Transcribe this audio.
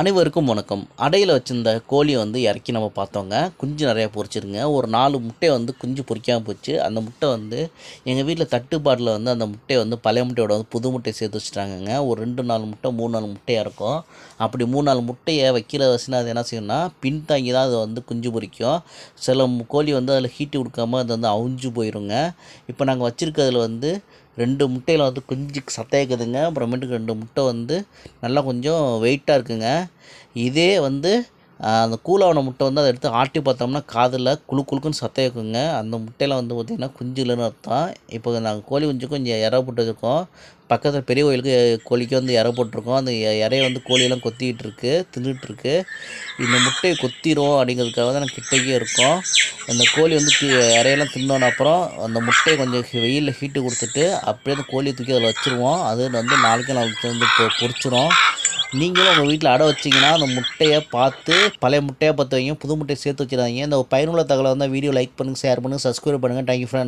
அனைவருக்கும் வணக்கம். அடையில் வச்சிருந்த கோழியை வந்து இறக்கி நம்ம பார்த்தோங்க. குஞ்சு நிறையா பொரிச்சிருங்க ஒரு நாலு முட்டை வந்து குஞ்சு பொறிக்காமல் போச்சு. அந்த முட்டை வந்து எங்கள் வீட்டில் தட்டுப்பாட்டில் வந்து அந்த முட்டையை வந்து பழைய முட்டையோட வந்து புது முட்டை சேர்த்து வச்சுட்டாங்கங்க. ஒரு ரெண்டு நாலு முட்டை மூணு நாலு முட்டையாக இருக்கும். அப்படி மூணு நாலு முட்டையை வைக்கிற வச்சுனா அது என்ன செய்யணும்னா பின்தாங்கி தான் அது வந்து குஞ்சு பொரிக்கும் சில கோழி வந்து அதில் ஹீட்டு கொடுக்காம அது வந்து அவிஞ்சு போயிருங்க. இப்போ நாங்கள் வச்சுருக்கிறதுல வந்து ரெண்டு முட்டையில் வந்து குஞ்சு சத்தையாக்குதுங்க அப்புறமேட்டுக்கு ரெண்டு முட்டை வந்து நல்லா கொஞ்சம் வெயிட்டாக இருக்குங்க. இதே வந்து அந்த கூலாவன முட்டை வந்து அதை எடுத்து ஆட்டி பார்த்தோம்னா காதில் குழு குழுக்குன்னு சத்தம் இருக்குங்க அந்த முட்டையில் வந்து பார்த்திங்கன்னா குஞ்சு இல்லைன்னு அர்த்தம். இப்போ நாங்கள் கோழி குஞ்சுக்கும் இங்கே இற போட்டுருக்கோம். பக்கத்தில் பெரிய கோயிலுக்கு கோழிக்கு வந்து இற போட்டிருக்கோம். அந்த இ- இறைய வந்து கோழியெல்லாம் கொத்திக்கிட்டு இருக்கு தின்னுட்டு இருக்கு. இந்த முட்டையை கொத்திரும் அப்படிங்கிறதுக்காக தான் கிட்டக்கே இருக்கோம். அந்த கோழி வந்து தி- இறையெல்லாம் தின்னோன அப்புறம் அந்த முட்டையை கொஞ்சம் வெயிலில் ஹீட்டு கொடுத்துட்டு அப்படியே அந்த கோழியை தூக்கி அதில் வச்சுருவோம். அது வந்து நாளைக்கு நாளைக்கு வந்து பொ- பொறிச்சிரும் நீங்களும் உங்கள் வீட்டில் அடை வச்சிங்கன்னா அந்த முட்டையை பார்த்து பழைய முட்டையை பார்த்து வைங்க புது முட்டையை சேர்த்து வச்சிடாதீங்க. இந்த பயனுள்ள தகவலை வந்து வீடியோ லைக் பண்ணுங்கள் ஷேர் பண்ணுங்கள் சப்ஸ்கிரைப் பண்ணுங்கள் தேங்க்யூ ஃப்ரெண்ட்ஸ்